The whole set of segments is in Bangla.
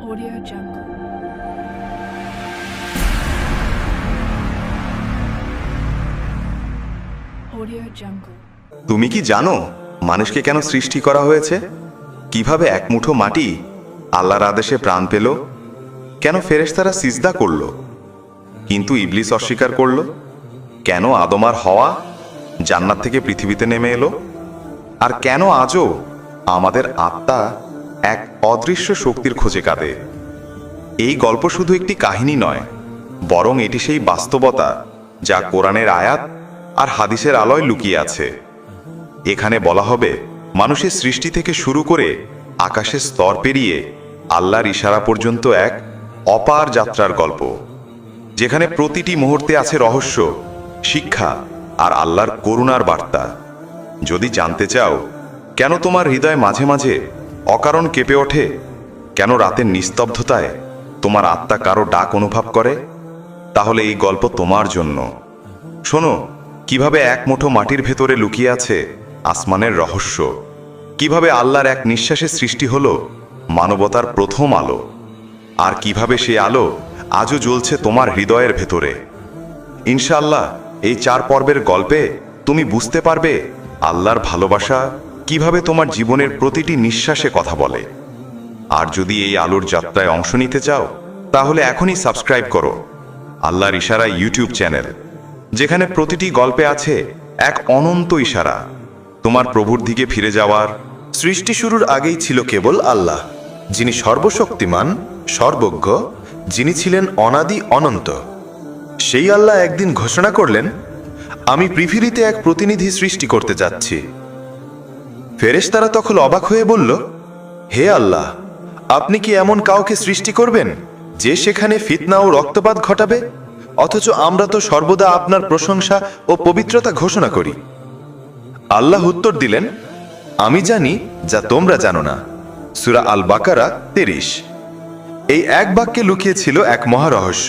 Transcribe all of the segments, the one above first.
Audio Jungle. Audio Jungle. তুমি কি জানো মানুষকে কেন সৃষ্টি করা হয়েছে কীভাবে এক মুঠো মাটি আল্লাহর আদেশে প্রাণ পেল কেন ফেরেশতারা সিজদা করল কিন্তু ইবলিস অস্বীকার করল, কেন আদমার হওয়া জান্নাত থেকে পৃথিবীতে নেমে এলো আর কেন আজও আমাদের আত্মা এক অদৃশ্য শক্তির খোঁজে কাঁদে। এই গল্প শুধু একটি কাহিনী নয়, বরং এটি সেই বাস্তবতা যা কোরআনের আয়াত আর হাদিসের আলোয় লুকিয়ে আছে। এখানে বলা হবে, মানুষের সৃষ্টি থেকে শুরু করে আকাশের স্তর পেরিয়ে আল্লাহর ইশারা পর্যন্ত এক অপার যাত্রার গল্প, যেখানে প্রতিটি মুহূর্তে আছে রহস্য, শিক্ষা আর আল্লাহর করুণার বার্তা। যদি জানতে চাও, কেন তোমার হৃদয় মাঝে মাঝে অকারণ কেঁপে ওঠে। কেন রাতের নিস্তব্ধতায় তোমার আত্মা কারও ডাক অনুভব করে? তাহলে এই গল্প তোমার জন্য। শোনো, কীভাবে এক মুঠো মাটির ভেতরে লুকিয়ে আছে আসমানের রহস্য? কীভাবে আল্লাহর এক নিঃশ্বাসের সৃষ্টি হল মানবতার প্রথম আলো? আর কীভাবে সেই আলো আজও জ্বলছে তোমার হৃদয়ের ভেতরে? ইনশাআল্লাহ, এই চার পর্বের গল্পে তুমি বুঝতে পারবে আল্লাহর ভালোবাসা কীভাবে তোমার জীবনের প্রতিটি নিঃশ্বাসে কথা বলে? আর যদি এই আলোর যাত্রায় অংশ নিতে চাও, তাহলে এখনই সাবস্ক্রাইব করো। আল্লাহর ইশারা ইউটিউব চ্যানেল, যেখানে প্রতিটি গল্পে আছে এক অনন্ত ইশারা। তোমার প্রভুর দিকে ফিরে যাওয়ার সৃষ্টি শুরুর আগেই ছিল কেবল আল্লাহ, যিনি সর্বশক্তিমান, সর্বজ্ঞ, যিনি ছিলেন অনাদি অনন্ত। সেই আল্লাহ একদিন ঘোষণা করলেন, আমি পৃথিবীতে এক প্রতিনিধি সৃষ্টি করতে যাচ্ছি। ফেরেশতারা তখন অবাক হয়ে বলল, হে আল্লাহ, আপনি কি এমন কাউকে সৃষ্টি করবেন যে সেখানে ফিতনা ও রক্তপাত ঘটাবে? অথচ আমরা তো সর্বদা আপনার প্রশংসা ও পবিত্রতা ঘোষণা করি। আল্লাহ উত্তর দিলেন, আমি জানি যা তোমরা জানো না। সুরা আল বাকারা তিরিশ। এই এক বাক্যে লুকিয়েছিল এক মহারহস্য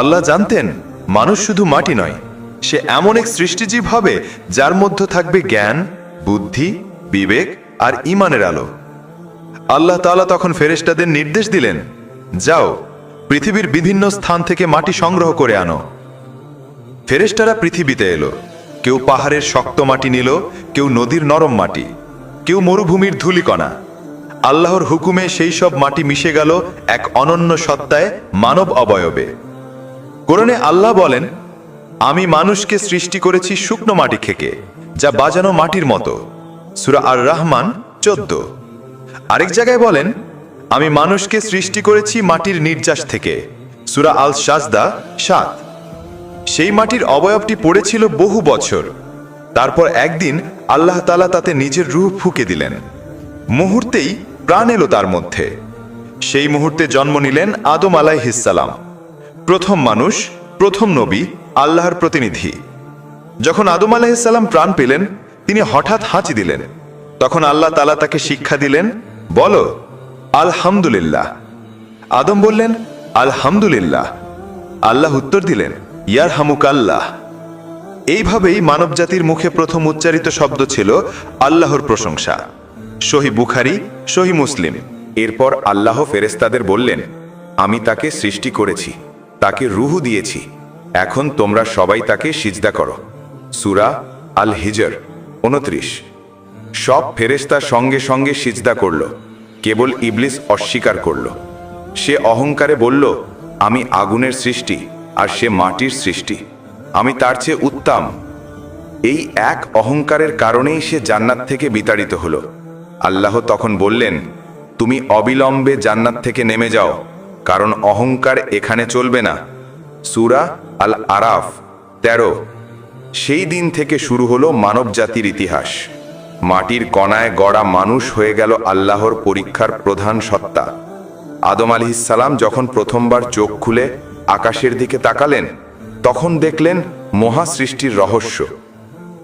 আল্লাহ জানতেন, মানুষ শুধু মাটি নয়, সে এমন এক সৃষ্টিজীব হবে যার মধ্যে থাকবে জ্ঞান, বুদ্ধি বিবেক আর ইমানের আলো। আল্লাহ তাআলা তখন ফেরেশতাদের নির্দেশ দিলেন, যাও, পৃথিবীর বিভিন্ন স্থান থেকে মাটি সংগ্রহ করে আনো। ফেরেশতারা পৃথিবীতে এলো। কেউ পাহাড়ের শক্ত মাটি নিল, কেউ নদীর নরম মাটি, কেউ মরুভূমির ধূলিকণা। আল্লাহর হুকুমে সেই সব মাটি মিশে গেল এক অনন্য সত্তায় মানব অবয়বে। কোরআনে আল্লাহ বলেন, আমি মানুষকে সৃষ্টি করেছি শুকনো মাটি থেকে, যা বাজানো মাটির মতো। সুরা আর রহমান চোদ্দ। আরেক জায়গায় বলেন, আমি মানুষকে সৃষ্টি করেছি মাটির নির্যাস থেকে। সুরা আল সাজদা সাত। সেই মাটির অবয়বটি পড়েছিল বহু বছর। তারপর একদিন আল্লাহ তালা তাতে নিজের রূহ ফুকে দিলেন। মুহূর্তেই প্রাণ এলো তার মধ্যে। সেই মুহূর্তে জন্ম নিলেন আদম আলাইহিসালাম প্রথম মানুষ, প্রথম নবী, আল্লাহর প্রতিনিধি। যখন আদম আলাইহিসাল্লাম প্রাণ পেলেন তিনি হঠাৎ হাঁচি দিলেন। তখন আল্লাহ তালা তাকে শিক্ষা দিলেন, বলো, আলহামদুলিল্লাহ। আদম বললেন, আলহামদুলিল্লাহ। আল্লাহ উত্তর দিলেন ইয়ার হামুক আল্লাহ এইভাবেই মানবজাতির মুখে প্রথম উচ্চারিত শব্দ ছিল আল্লাহর প্রশংসা। সহি বুখারি, সহি মুসলিম। এরপর আল্লাহ ফেরেস্তাদের বললেন, আমি তাকে সৃষ্টি করেছি, তাকে রুহু দিয়েছি। এখন তোমরা সবাই তাকে সিজদা করো। সুরা আল হিজর উনত্রিশ। সব ফেরেস্তা সঙ্গে সঙ্গে সিজদা করল। কেবল ইবলিস অস্বীকার করল। সে অহংকারে বলল, আমি আগুনের সৃষ্টি আর সে মাটির সৃষ্টি। আমি তার চেয়ে উত্তম। এই এক অহংকারের কারণেই সে জান্নাত থেকে বিতাড়িত হল। আল্লাহ তখন বললেন, তুমি অবিলম্বে জান্নাত থেকে নেমে যাও, কারণ অহংকার এখানে চলবে না। সুরা আল আরাফ তেরো। সেই দিন থেকে শুরু হলো মানব জাতির ইতিহাস। মাটির কণায় গড়া মানুষ হয়ে গেল আল্লাহর পরীক্ষার প্রধান সত্তা। আদম আলিহিসাল্লাম যখন প্রথমবার চোখ খুলে আকাশের দিকে তাকালেন, তখন দেখলেন মহা সৃষ্টির রহস্য।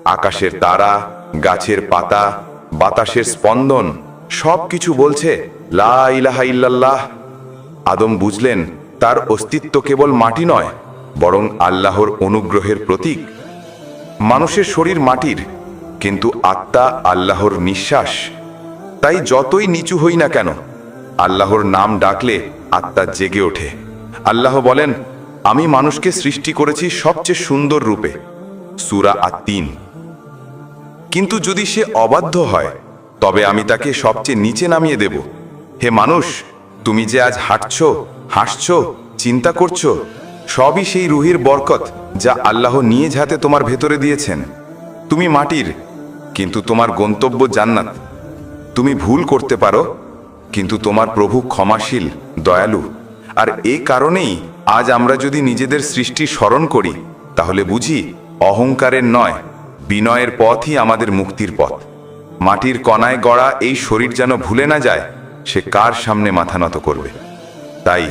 আকাশের তারা, গাছের পাতা, বাতাসের স্পন্দন সব কিছু বলছে, লা ইলাহা ইল্লাল্লাহ। আদম বুঝলেন, তার অস্তিত্ব কেবল মাটি নয়, বরং আল্লাহর অনুগ্রহের প্রতীক। মানুষের শরীর মাটির, কিন্তু আত্মা আল্লাহর নিঃশ্বাস। তাই যতই নিচু হই না কেন, আল্লাহর নাম ডাকলে আত্মা জেগে ওঠে। আল্লাহ বলেন, আমি মানুষকে সৃষ্টি করেছি সবচেয়ে সুন্দর রূপে, সুরা আত্মিন কিন্তু যদি সে অবাধ্য হয়, তবে আমি তাকে সবচেয়ে নিচে নামিয়ে দেব। হে মানুষ, তুমি যে আজ হাঁটছ, হাসছ, চিন্তা করছ সবই সেই রুহির বরকত যা আল্লাহ নিয়ে যাতে তোমার ভেতরে দিয়েছেন। তুমি মাটির, কিন্তু তোমার গন্তব্য জান্নাত। তুমি ভুল করতে পারো, কিন্তু তোমার প্রভু ক্ষমাশীল, দয়ালু। আর এ কারণেই আজ আমরা যদি নিজেদের সৃষ্টি স্মরণ করি, তাহলে বুঝি অহংকারের নয়, বিনয়ের পথই আমাদের মুক্তির পথ। মাটির কণায় গড়া এই শরীর যেন ভুলে না যায়, সে কার সামনে মাথা নত করবে? তাই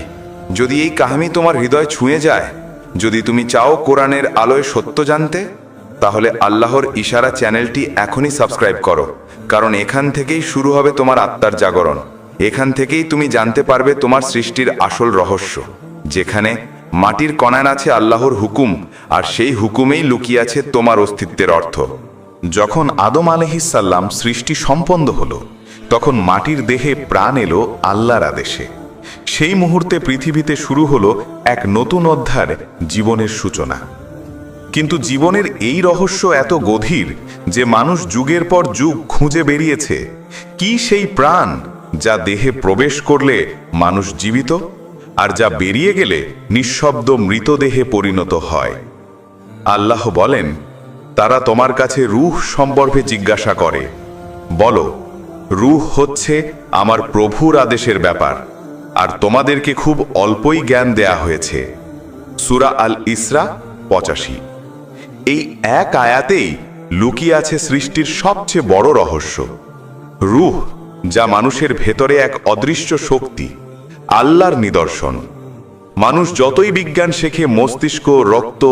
যদি এই কাহিনী তোমার হৃদয় ছুঁয়ে যায়, যদি তুমি চাও কোরআনের আলোয় সত্য জানতে, তাহলে আল্লাহর ইশারা চ্যানেলটি এখনই সাবস্ক্রাইব করো, কারণ এখান থেকেই শুরু হবে তোমার আত্মার জাগরণ। এখান থেকেই তুমি জানতে পারবে তোমার সৃষ্টির আসল রহস্য, যেখানে মাটির কণায় আছে আল্লাহর হুকুম, আর সেই হুকুমেই লুকিয়ে আছে তোমার অস্তিত্বের অর্থ। যখন আদম আলহিসাল্লাম সৃষ্টি সম্পন্ন হলো, তখন মাটির দেহে প্রাণ এলো আল্লাহর আদেশে। সেই মুহূর্তে পৃথিবীতে শুরু হলো এক নতুন অধ্যার জীবনের সূচনা। কিন্তু জীবনের এই রহস্য এত গভীর যে মানুষ যুগের পর যুগ খুঁজে বেরিয়েছে, কি সেই প্রাণ যা দেহে প্রবেশ করলে মানুষ জীবিত আর যা বেরিয়ে গেলে নিঃশব্দ মৃতদেহে পরিণত হয়? আল্লাহ বলেন, তারা তোমার কাছে রূহ সম্পর্কে জিজ্ঞাসা করে। বলো, রূহ হচ্ছে আমার প্রভুর আদেশের ব্যাপার। আর তোমাদেরকে খুব অল্পই জ্ঞান দেয়া হয়েছে। সুরা আল ইসরা পঁচাশি। এই এক আয়াতেই লুকিয়ে আছে সৃষ্টির সবচেয়ে বড় রহস্য। রুহ, যা মানুষের ভেতরে এক অদৃশ্য শক্তি, আল্লাহর নিদর্শন। মানুষ যতই বিজ্ঞান শেখে, মস্তিষ্ক, রক্ত,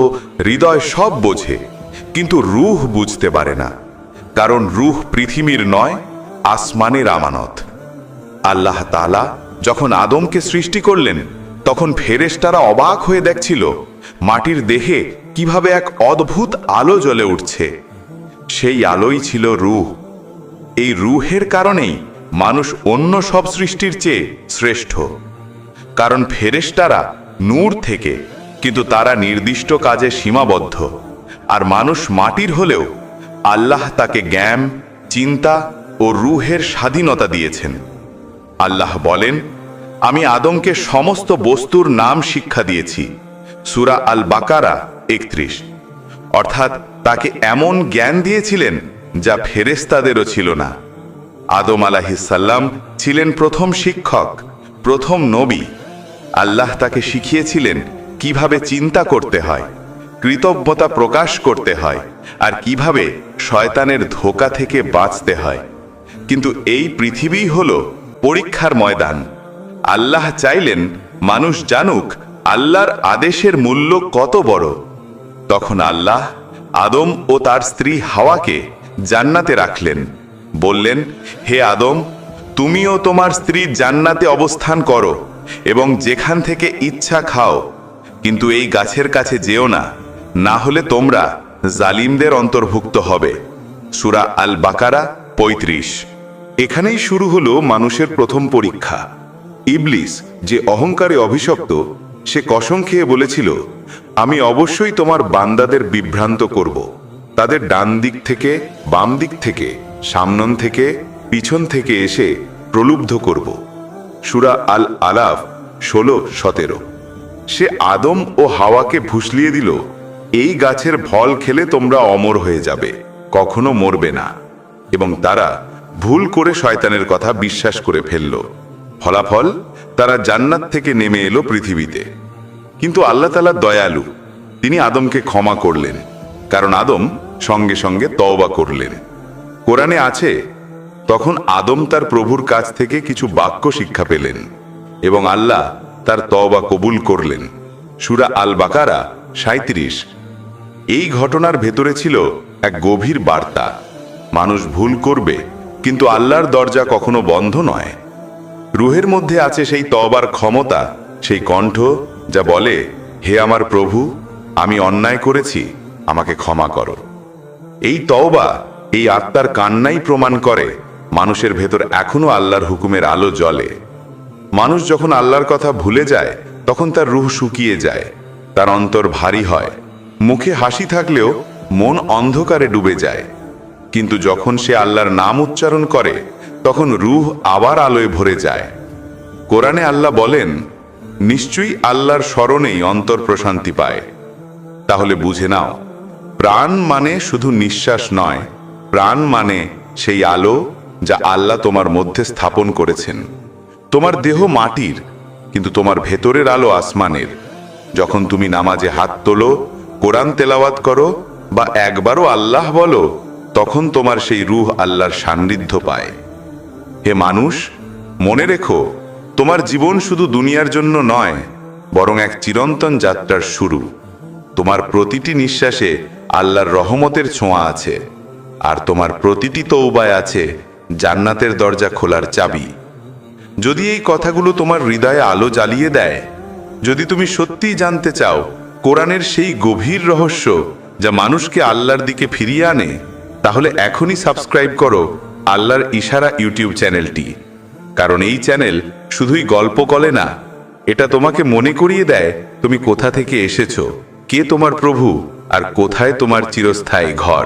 হৃদয় সব বোঝে, কিন্তু রুহ বুঝতে পারে না, কারণ রুহ পৃথিবীর নয়, আসমানের আমানত। আল্লাহ তালা যখন আদমকে সৃষ্টি করলেন, তখন ফেরেশতারা অবাক হয়ে দেখছিল, মাটির দেহে কীভাবে এক অদ্ভুত আলো জ্বলে উঠছে। সেই আলোই ছিল রুহ। এই রুহের কারণেই মানুষ অন্য সব সৃষ্টির চেয়ে শ্রেষ্ঠ। কারণ ফেরেশতারা নূর থেকে, কিন্তু তারা নির্দিষ্ট কাজে সীমাবদ্ধ। আর মানুষ মাটির হলেও আল্লাহ তাকে জ্ঞান, চিন্তা ও রুহের স্বাধীনতা দিয়েছেন। আল্লাহ বলেন আমি আদমকে সমস্ত বস্তুর নাম শিক্ষা দিয়েছি। সুরা আল বাকারা একত্রিশ। অর্থাৎ তাকে এমন জ্ঞান দিয়েছিলেন যা ফেরেস্তাদেরও ছিল না। আদম আলাহিসাল্লাম ছিলেন প্রথম শিক্ষক, প্রথম নবী। আল্লাহ তাকে শিখিয়েছিলেন কীভাবে চিন্তা করতে হয়, কৃতজ্ঞতা প্রকাশ করতে হয়, আর কীভাবে শয়তানের ধোকা থেকে বাঁচতে হয়। কিন্তু এই পৃথিবী হল পরীক্ষার ময়দান। আল্লাহ চাইলেন, মানুষ জানুক, আল্লাহর আদেশের মূল্য কত বড়। তখন আল্লাহ আদম ও তার স্ত্রী হাওয়াকে জান্নাতে রাখলেন। বললেন, হে আদম, তুমিও তোমার স্ত্রী জান্নাতে অবস্থান করো এবং যেখান থেকে ইচ্ছা খাও। কিন্তু এই গাছের কাছে যেও না না হলে তোমরা জালিমদের অন্তর্ভুক্ত হবে। সুরা আল বাকারা পঁয়ত্রিশ। এখানেই শুরু হলো মানুষের প্রথম পরীক্ষা। ইবলিস যে অহংকারে অভিশপ্ত, সে কসম খেয়ে বলেছিল, আমি অবশ্যই তোমার বান্দাদের বিভ্রান্ত করব। তাদের ডান দিক থেকে, বাম দিক থেকে, সামনন থেকে, পিছন থেকে এসে প্রলুব্ধ করব। সুরা আল আলাফ ষোলো, সতেরো। সে আদম ও হাওয়াকে ভুসলিয়ে দিল, এই গাছের ফল খেলে তোমরা অমর হয়ে যাবে, কখনো মরবে না। এবং তারা ভুল করে শয়তানের কথা বিশ্বাস করে ফেলল। ফলাফল তারা জান্নাত থেকে নেমে এলো পৃথিবীতে। কিন্তু আল্লাহ তালা দয়ালু, তিনি আদমকে ক্ষমা করলেন, কারণ আদম সঙ্গে সঙ্গে তওবা করলেন। কোরআনে আছে, তখন আদম তার প্রভুর কাছ থেকে কিছু বাক্য শিক্ষা পেলেন, এবং আল্লাহ তার তওবা কবুল করলেন। সুরা আল বাকারা সাঁত্রিশ এই ঘটনার ভেতরে ছিল এক গভীর বার্তা। মানুষ ভুল করবে, কিন্তু আল্লাহর দরজা কখনো বন্ধ নয়। রুহের মধ্যে আছে সেই তবার ক্ষমতা, সেই কণ্ঠ যা বলে, হে আমার প্রভু, আমি অন্যায় করেছি, আমাকে ক্ষমা করো। এই তওবা, এই আত্মার কান্নাই প্রমাণ করে মানুষের ভেতর এখনও আল্লাহর হুকুমের আলো জ্বলে। মানুষ যখন আল্লাহর কথা ভুলে যায়, তখন তার রুহ শুকিয়ে যায়, তার অন্তর ভারী হয়। মুখে হাসি থাকলেও মন অন্ধকারে ডুবে যায়। কিন্তু যখন সে আল্লাহর নাম উচ্চারণ করে তখন রুহ আবার আলোয় ভরে যায়। কোরআনে আল্লাহ বলেন, নিশ্চয়ই আল্লাহর স্মরণেই অন্তর প্রশান্তি পায়। তাহলে বুঝে নাও, প্রাণ মানে শুধু নিঃশ্বাস নয়, প্রাণ মানে সেই আলো যা আল্লাহ তোমার মধ্যে স্থাপন করেছেন। তোমার দেহ মাটির, কিন্তু তোমার ভেতরের আলো আসমানের। যখন তুমি নামাজে হাত তোলো, কোরআন তেলাওয়াত করো বা একবারও আল্লাহ বলো, তখন তোমার সেই রুহ আল্লাহর সান্নিধ্য পায়। হে মানুষ, মনে রেখো, তোমার জীবন শুধু দুনিয়ার জন্য নয়, বরং এক চিরন্তন যাত্রার শুরু। তোমার প্রতিটি নিঃশ্বাসে আল্লাহর রহমতের ছোঁয়া আছে, আর তোমার প্রতিটি তৌবায় আছে জান্নাতের দরজা খোলার চাবি। যদি এই কথাগুলো তোমার হৃদয়ে আলো জ্বালিয়ে দেয়, যদি তুমি সত্যিই জানতে চাও, কোরআনের সেই গভীর রহস্য যা মানুষকে আল্লাহর দিকে ফিরিয়ে আনে, তাহলে এখনই সাবস্ক্রাইব করো আল্লাহর ইশারা ইউটিউব চ্যানেলটি। কারণ এই চ্যানেল শুধুই গল্প বলে না, এটা তোমাকে মনে করিয়ে দেয় তুমি কোথা থেকে এসেছ, কে তোমার প্রভু, আর কোথায় তোমার চিরস্থায়ী ঘর।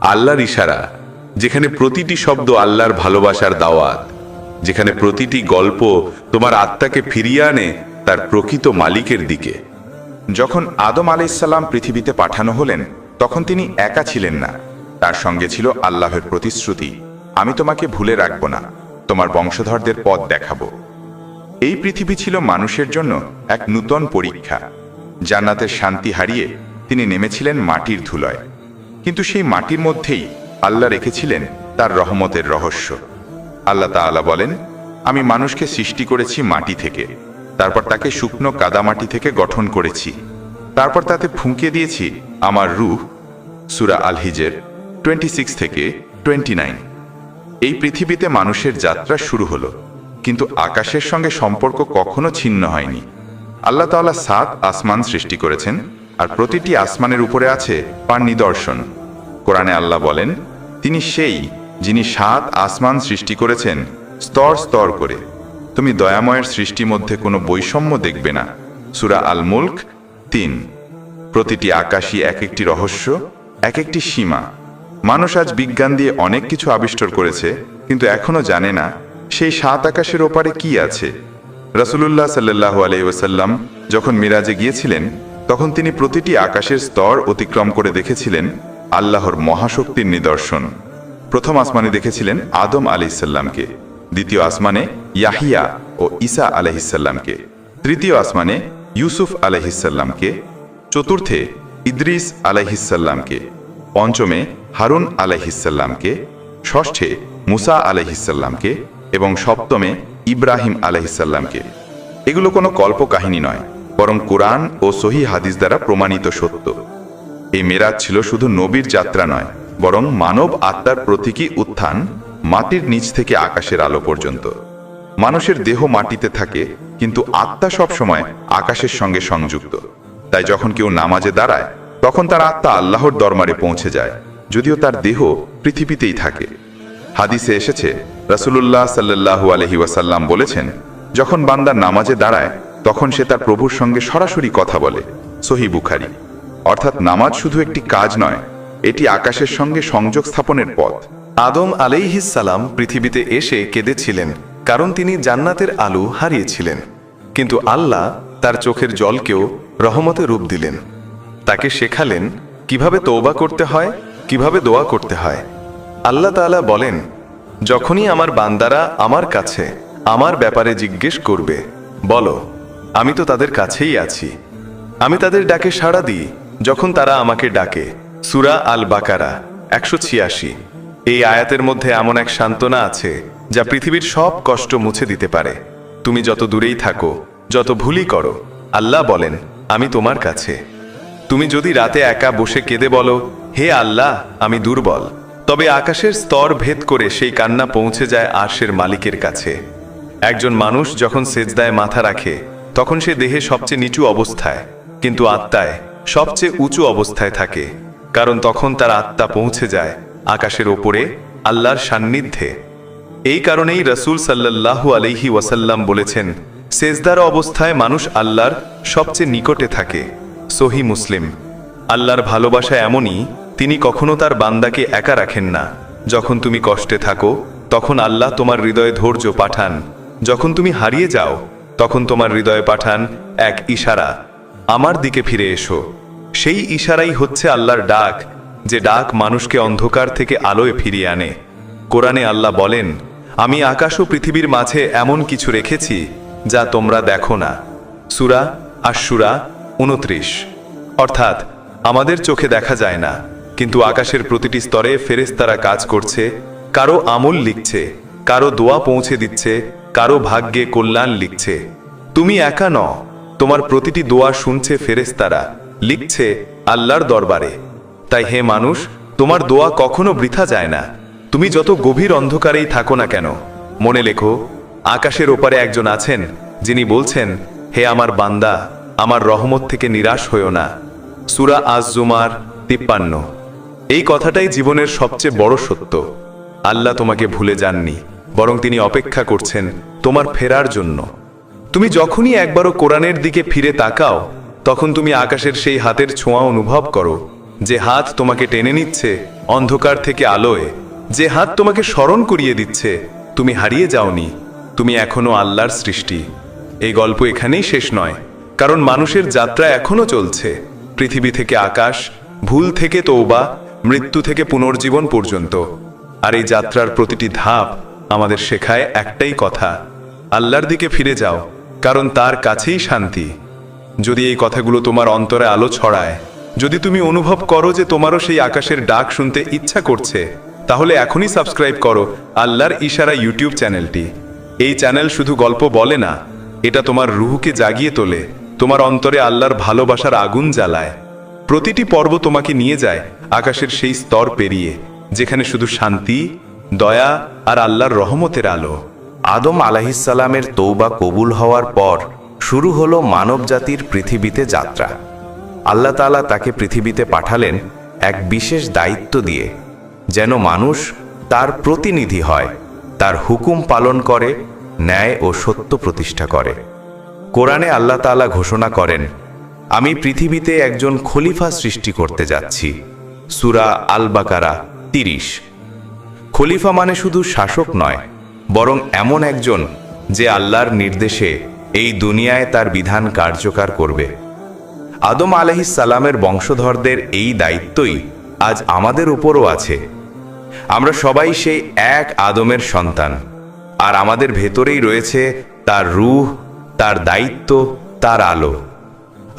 আল্লাহর ইশারা, যেখানে প্রতিটি শব্দ আল্লাহর ভালোবাসার দাওয়াত, যেখানে প্রতিটি গল্প তোমার আত্মাকে ফিরিয়ে আনে তার প্রকৃত মালিকের দিকে। যখন আদম আলাইসাল্লাম পৃথিবীতে পাঠানো হলেন, তখন তিনি একা ছিলেন না। তার সঙ্গে ছিল আল্লাহের প্রতিশ্রুতি। আমি তোমাকে ভুলে রাখব না। তোমার বংশধরদের পথ দেখাবো। এই পৃথিবী ছিল মানুষের জন্য এক নূতন পরীক্ষা। জান্নাতের শান্তি হারিয়ে তিনি নেমেছিলেন মাটির ধুলয়। কিন্তু সেই মাটির মধ্যেই আল্লাহ রেখেছিলেন তার রহমতের রহস্য। আল্লাহ তাআলা বলেন, আমি মানুষকে সৃষ্টি করেছি মাটি থেকে। তারপর তাকে শুকনো কাদামাটি থেকে গঠন করেছি। তারপর তাতে ফুঁকে দিয়েছি আমার রুহ। সুরা আল হিজের টোয়েন্টি সিক্স থেকে টোয়েন্টি নাইন এই পৃথিবীতে মানুষের যাত্রা শুরু হলো, কিন্তু আকাশের সঙ্গে সম্পর্ক কখনো ছিন্ন হয়নি। আল্লাহ তাআলা সাত আসমান সৃষ্টি করেছেন, আর প্রতিটি আসমানের উপরে আছে পার নিদর্শন। কোরআনে আল্লাহ বলেন, তিনি সেই যিনি সাত আসমান সৃষ্টি করেছেন, স্তর স্তর করে। তুমি দয়াময়ের সৃষ্টি মধ্যে কোনো বৈষম্য দেখবে না। সুরা আল মুল্ক তিন। প্রতিটি আকাশই এক একটি রহস্য, এক একটি সীমা। মানুষ আজ বিজ্ঞান দিয়ে অনেক কিছু আবিষ্কার করেছে, কিন্তু এখনও জানে না সেই সাত আকাশের ওপারে কি আছে। রাসূলুল্লাহ সাল্লাহ আলাইসাল্লাম যখন মিরাজে গিয়েছিলেন, তখন তিনি প্রতিটি আকাশের স্তর অতিক্রম করে দেখেছিলেন আল্লাহর মহাশক্তির নিদর্শন। প্রথম আসমানে দেখেছিলেন আদম আলাইসাল্লামকে দ্বিতীয় আসমানে ইয়াহিয়া ও ঈসা আলহিসাল্লামকে তৃতীয় আসমানে ইউসুফ আলহিসাল্লামকে চতুর্থে ইদ্রিস আলাইহিসাল্লামকে পঞ্চমে হারুন আলাইহিসাল্লামকে ষষ্ঠে মুসা আলাইহিসাল্লামকে এবং সপ্তমে ইব্রাহিম আলাইহিসাল্লামকে এগুলো কোনো কল্প কাহিনী নয়, বরং কোরআন ও সহি হাদিস দ্বারা প্রমাণিত সত্য। এই মেরাজ ছিল শুধু নবীর যাত্রা নয়, বরং মানব আত্মার প্রতীকী উত্থান মাটির নিচ থেকে আকাশের আলো পর্যন্ত। মানুষের দেহ মাটিতে থাকে, কিন্তু আত্মা সবসময় আকাশের সঙ্গে সংযুক্ত। তাই যখন কেউ নামাজে দাঁড়ায়, তখন তার আত্মা আল্লাহর দরবারে পৌঁছে যায়। যদিও তার দেহ পৃথিবীতেই থাকে। হাদিসে এসেছে, রাসূলুল্লাহ সাল্লাল্লাহু আলহি ওয়াসাল্লাম বলেছেন, যখন বান্দার নামাজে দাঁড়ায়, তখন সে তার প্রভুর সঙ্গে সরাসরি কথা বলে সহি বুখারি। অর্থাৎ নামাজ শুধু একটি কাজ নয়, এটি আকাশের সঙ্গে সংযোগ স্থাপনের পথ। আদম আলাইহিসালাম পৃথিবীতে এসে কেঁদেছিলেন, কারণ তিনি জান্নাতের আলো হারিয়েছিলেন। কিন্তু আল্লাহ তার চোখের জলকেও রহমতে রূপ দিলেন। তাকে শেখালেন কীভাবে তৌবা করতে হয় কীভাবে দোয়া করতে হয়? আল্লাহ তাআলা বলেন, যখনই আমার বান্দারা আমার কাছে আমার ব্যাপারে জিজ্ঞেস করবে, বলো, আমি তো তাদের কাছেই আছি। আমি তাদের ডাকে সাড়া দিই, যখন তারা আমাকে ডাকে। সুরা আল বাকারা একশো ছিয়াশি। এই আয়াতের মধ্যে এমন এক সান্ত্বনা আছে, যা পৃথিবীর সব কষ্ট মুছে দিতে পারে। তুমি যত দূরেই থাকো, যত ভুলই করো, আল্লাহ বলেন, আমি তোমার কাছে। তুমি যদি রাতে একা বসে কেঁদে বলো হে আল্লাহ, আমি দুর্বল। তবে আকাশের স্তর ভেদ করে সেই কান্না পৌঁছে যায় আরশের মালিকের কাছে। একজন মানুষ যখন সেজদায় মাথা রাখে, তখন সে দেহে সবচেয়ে নিচু অবস্থায়, কিন্তু আত্মায় সবচেয়ে উঁচু অবস্থায় থাকে, কারণ তখন তার আত্মা পৌঁছে যায় আকাশের ওপরে, আল্লাহর সান্নিধ্যে। এই কারণেই রসুল সাল্লাল্লাহু আলাইহি ওয়াসাল্লাম বলেছেন, সেজদার অবস্থায় মানুষ আল্লাহর সবচেয়ে নিকটে থাকে। সহি মুসলিম। আল্লাহর ভালোবাসা এমনই তিনি কখনো তার বান্দাকে একা রাখেন না। যখন তুমি কষ্টে থাকো, তখন আল্লাহ তোমার হৃদয়ে ধৈর্য পাঠান। যখন তুমি হারিয়ে যাও, তখন তোমার হৃদয়ে পাঠান এক ইশারা, আমার দিকে ফিরে এসো। সেই ইশারাই হচ্ছে আল্লাহর ডাক, যে ডাক মানুষকে অন্ধকার থেকে আলোয় ফিরিয়ে আনে। কোরআনে আল্লাহ বলেন, আমি আকাশ ও পৃথিবীর মাঝে এমন কিছু রেখেছি, যা তোমরা দেখো না। সুরা আর সুরা উনত্রিশ অর্থাৎ, আমাদের চোখে দেখা যায় না। কিন্তু আকাশের প্রতিটি স্তরে ফেরেশতারা কাজ করছে, কারও আমল লিখছে, কারও দোয়া পৌঁছে দিচ্ছে, কারও ভাগ্যে কল্যাণ লিখছে। তুমি একা ন তোমার প্রতিটি দোয়া শুনছে ফেরেশতারা, লিখছে আল্লাহর দরবারে। তাই হে মানুষ, তোমার দোয়া কখনো বৃথা যায় না। তুমি যত গভীর অন্ধকারেই থাকো না কেন, মনে লেখো, আকাশের ওপারে একজন আছেন, যিনি বলছেন, হে আমার বান্দা, আমার রহমত থেকে নিরাশ হইও না। সুরা আজ জুমার তিপ্পান্ন। এই কথাটাই জীবনের সবচেয়ে বড় সত্য। আল্লাহ তোমাকে ভুলে যাননি, বরং তিনি অপেক্ষা করছেন তোমার ফেরার জন্য। তুমি যখনই একবারও কোরআনের দিকে ফিরে তাকাও, তখন তুমি আকাশের সেই হাতের ছোঁয়া অনুভব করো, যে হাত তোমাকে টেনে নিচ্ছে অন্ধকার থেকে আলোয়, যে হাত তোমাকে স্মরণ করিয়ে দিচ্ছে, তুমি হারিয়ে যাওনি, তুমি এখনও আল্লাহর সৃষ্টি। এই গল্প এখানেই শেষ নয়, কারণ মানুষের যাত্রা এখনও চলছে। পৃথিবী থেকে আকাশ, ভুল থেকে তৌবা মৃত্যু থেকে পুনর্জীবন পর্যন্ত। আর এই যাত্রার প্রতিটি ধাপ আমাদের শেখায় একটাই কথা, আল্লাহর দিকে ফিরে যাও, কারণ তার কাছেই শান্তি। যদি এই কথাগুলো তোমার অন্তরে আলো ছড়ায়, যদি তুমি অনুভব করো যে তোমারও সেই আকাশের ডাক শুনতে ইচ্ছা করছে, তাহলে এখনই সাবস্ক্রাইব করো আল্লাহর ইশারা ইউটিউব চ্যানেলটি। এই চ্যানেল শুধু গল্প বলে না, এটা তোমার রুহুকে জাগিয়ে তোলে, তোমার অন্তরে আল্লাহর ভালোবাসার আগুন জ্বালায়। প্রতিটি পর্ব তোমাকে নিয়ে যায় আকাশের সেই স্তর পেরিয়ে, যেখানে শুধু শান্তি, দয়া আর আল্লাহর রহমতের আলো। আদম আলাহিসাল্লামের তৌবা কবুল হওয়ার পর শুরু হলো মানবজাতির পৃথিবীতে যাত্রা। আল্লাহ তাআলা তাকে পৃথিবীতে পাঠালেন এক বিশেষ দায়িত্ব দিয়ে, যেন মানুষ তার প্রতিনিধি হয়, তার হুকুম পালন করে, ন্যায় ও সত্য প্রতিষ্ঠা করে। কোরআনে আল্লাহ তাআলা ঘোষণা করেন, আমি পৃথিবীতে একজন খলিফা সৃষ্টি করতে যাচ্ছি। সুরা আল বাকারা তিরিশ। খলিফা মানে শুধু শাসক নয়, বরং এমন একজন যে আল্লাহর নির্দেশে এই দুনিয়ায় তার বিধান কার্যকর করবে। আদম সালামের বংশধরদের এই দায়িত্বই আজ আমাদের উপরও আছে। আমরা সবাই সেই এক আদমের সন্তান, আর আমাদের ভেতরেই রয়েছে তার রূহ, তার দায়িত্ব, তার আলো।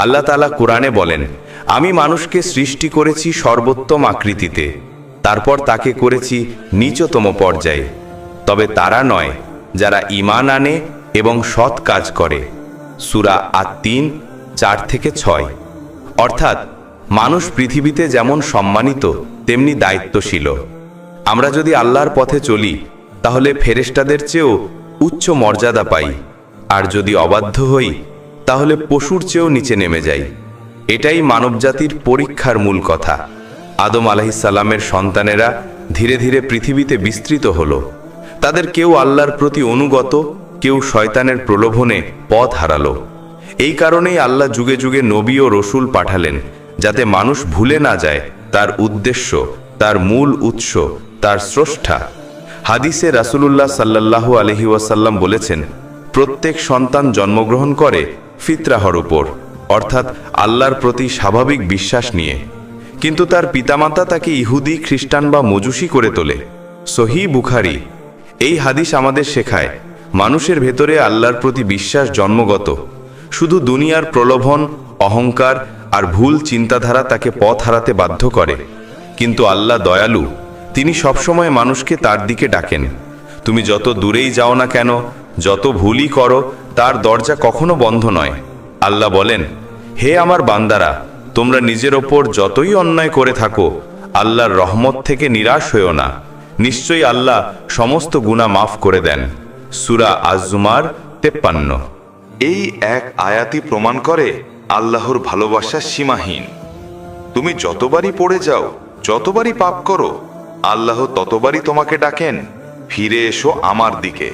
আল্লাহ তালা কোরআনে বলেন আমি মানুষকে সৃষ্টি করেছি সর্বোত্তম আকৃতিতে, তারপর তাকে করেছি নিচতম পর্যায়ে। তবে তারা নয়, যারা ঈমান আনে এবং সৎ কাজ করে। সুরা আর তিন চার থেকে ছয়। অর্থাৎ, মানুষ পৃথিবীতে যেমন সম্মানিত, তেমনি দায়িত্বশীল। আমরা যদি আল্লাহর পথে চলি, তাহলে ফেরেশতাদের চেয়েও উচ্চ মর্যাদা পাই। আর যদি অবাধ্য হই, তাহলে পশুর চেয়েও নিচে নেমে যাই। এটাই মানবজাতির পরীক্ষার মূল কথা। আদম আলাহিসাল্লামের সন্তানেরা ধীরে ধীরে পৃথিবীতে বিস্তৃত হলো। তাদের কেউ আল্লাহর প্রতি অনুগত, কেউ শয়তানের প্রলোভনে পথ হারালো। এই কারণেই আল্লাহ যুগে যুগে নবী ও রসুল পাঠালেন, যাতে মানুষ ভুলে না যায় তার উদ্দেশ্য, তার মূল উৎস, তার স্রষ্টা। হাদিসে রাসূলুল্লাহ সাল্লাল্লাহু আলহি ওয়াসাল্লাম বলেছেন, প্রত্যেক সন্তান জন্মগ্রহণ করে ফিতরাহর উপর। অর্থাৎ আল্লাহর প্রতি স্বাভাবিক বিশ্বাস নিয়ে। কিন্তু তার পিতামাতা তাকে ইহুদি, খ্রিস্টান বা মজুসি করে তোলে। সহি বুখারি এই হাদিস আমাদের শেখায়, মানুষের ভেতরে আল্লাহর প্রতি বিশ্বাস জন্মগত। শুধু দুনিয়ার প্রলোভন, অহংকার আর ভুল চিন্তাধারা তাকে পথ হারাতে বাধ্য করে। কিন্তু আল্লাহ দয়ালু, তিনি সবসময় মানুষকে তার দিকে ডাকেন। তুমি যত দূরেই যাও না কেন, যত ভুলই করো, তার দরজা কখনো বন্ধ নয়। আল্লাহ বলেন, হে আমার বান্দারা, তোমরা নিজের ওপর যতই অন্যায় করে থাকো, আল্লাহর রহমত থেকে নিরাশ হইও না। নিশ্চয়ই আল্লাহ সমস্ত গুণা মাফ করে দেন। সুরা আজুমার তেপ্পান্ন। এই এক আয়াতি প্রমাণ করে আল্লাহর ভালোবাসা সীমাহীন। তুমি যতবারই পড়ে যাও, যতবারই পাপ করো, আল্লাহ ততবারই তোমাকে ডাকেন, ফিরে এসো আমার দিকে।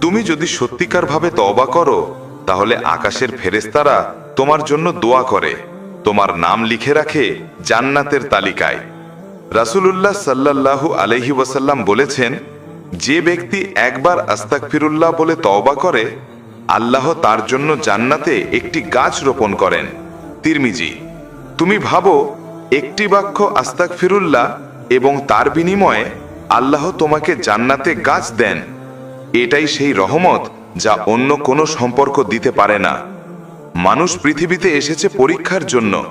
তুমি যদি সত্যিকারভাবে তবা করো তাহলে আকাশের ফেরেস্তারা তোমার জন্য দোয়া করে। তোমার নাম লিখে রাখে জান্নাতের তালিকায়। রাসূলুল্লাহ সাল্লাল্লাহু আলাইহি ওয়াসাল্লাম বলেছেন, যে ব্যক্তি একবার আস্তাক ফিরুল্লাহ বলে তওবা করে, আল্লাহ তার জন্য জান্নাতে একটি গাছ রোপণ করেন। তিরমিজি, তুমি ভাবো, একটি বাক্য আস্তাক ফিরুল্লাহ এবং তার বিনিময়ে আল্লাহ তোমাকে জান্নাতে গাছ দেন। এটাই সেই রহমত যা অন্য কোনো সম্পর্ক দিতে পারে না। মানুষ পৃথিবীতে এসেছে পরীক্ষার জন্য,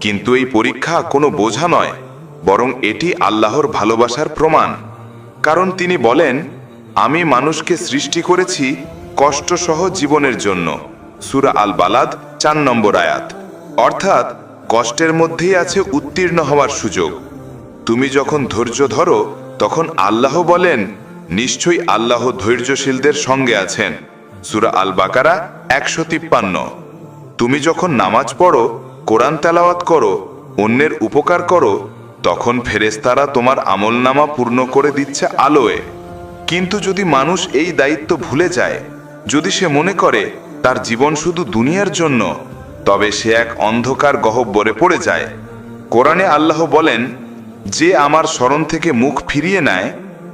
কিন্তু এই পরীক্ষা কোনো বোঝা নয়, বরং এটি আল্লাহর ভালোবাসার প্রমাণ। কারণ তিনি বলেন, আমি মানুষকে সৃষ্টি করেছি কষ্টসহ জীবনের জন্য। সুরা আল বালাদ চার নম্বর আয়াত। অর্থাৎ, কষ্টের মধ্যেই আছে উত্তীর্ণ হওয়ার সুযোগ। তুমি যখন ধৈর্য ধরো, তখন আল্লাহ বলেন নিশ্চয়ই আল্লাহ ধৈর্যশীলদের সঙ্গে আছেন। সুরা আল বাকারা একশো তিপ্পান্ন। তুমি যখন নামাজ পড়ো, কোরআন তেলাওয়াত করো, অন্যের উপকার করো, তখন ফেরেস্তারা তোমার আমলনামা পূর্ণ করে দিচ্ছে আলোয়। কিন্তু যদি মানুষ এই দায়িত্ব ভুলে যায়, যদি সে মনে করে তার জীবন শুধু দুনিয়ার জন্য, তবে সে এক অন্ধকার গহব্বরে পড়ে যায়। কোরআনে আল্লাহ বলেন, যে আমার স্মরণ থেকে মুখ ফিরিয়ে নেয়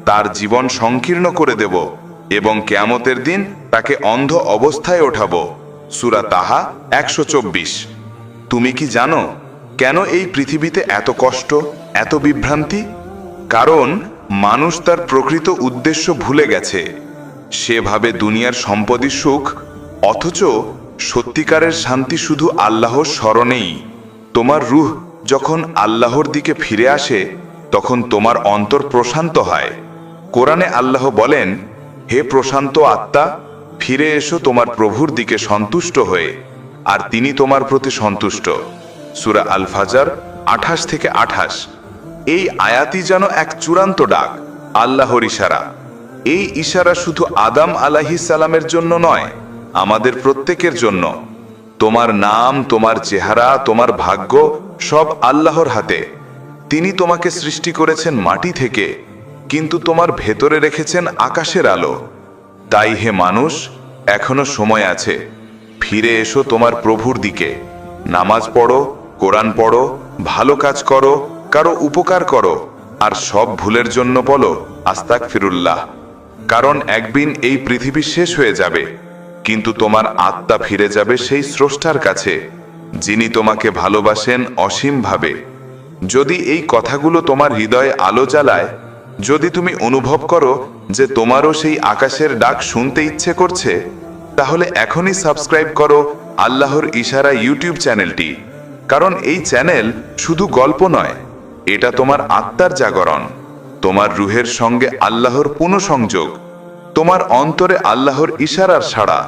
তার জীবন সংকীর্ণ করে দেব এবং কেয়ামতের দিন তাকে অন্ধ অবস্থায় ওঠাব। সুরা তাহা একশো চব্বিশ। তুমি কি জানো কেন এই পৃথিবীতে এত কষ্ট, এত বিভ্রান্তি? কারণ মানুষ তার প্রকৃত উদ্দেশ্য ভুলে গেছে। সেভাবে দুনিয়ার সম্পদের সুখ, অথচ সত্যিকারের শান্তি শুধু আল্লাহর স্মরণেই। তোমার রুহ যখন আল্লাহর দিকে ফিরে আসে, তখন তোমার অন্তর প্রশান্ত হয়। কোরআনে আল্লাহ বলেন, হে প্রশান্ত আত্মা, ফিরে এসো তোমার প্রভুর দিকে সন্তুষ্ট হয়ে, আর তিনি তোমার প্রতি সন্তুষ্ট। সুরা আল ফাজার আঠাশ থেকে আঠাশ। এই আয়াতি যেন এক চূড়ান্ত ডাক, আল্লাহর ইশারা। এই ইশারা শুধু আদাম আলাহিস সালামের জন্য নয়, আমাদের প্রত্যেকের জন্য। তোমার নাম, তোমার চেহারা, তোমার ভাগ্য সব আল্লাহর হাতে। তিনি তোমাকে সৃষ্টি করেছেন মাটি থেকে কিন্তু তোমার ভেতরে রেখেছেন আকাশের আলো। তাই হে মানুষ, এখনও সময় আছে। ফিরে এসো তোমার প্রভুর দিকে। নামাজ পড়ো, কোরআন পড়ো, ভালো কাজ করো, কারও উপকার করো, আর সব ভুলের জন্য বলো আস্তাক ফিরুল্লাহ কারণ একদিন এই পৃথিবী শেষ হয়ে যাবে। কিন্তু তোমার আত্মা ফিরে যাবে সেই স্রষ্টার কাছে, যিনি তোমাকে ভালোবাসেন অসীমভাবে। যদি এই কথাগুলো তোমার হৃদয়ে আলো জ্বালায় যদি তুমি অনুভব করো যে তোমারও সেই আকাশের ডাক শুনতে ইচ্ছে করছে, তাহলে এখনই সাবস্ক্রাইব করো আল্লাহর ইশারা ইউটিউব চ্যানেলটি। কারণ এই চ্যানেল শুধু গল্প নয়, এটা তোমার আত্মার জাগরণ। তোমার রুহের সঙ্গে আল্লাহর পুনঃসংযোগ, তোমার অন্তরে আল্লাহর ইশারার সাড়া।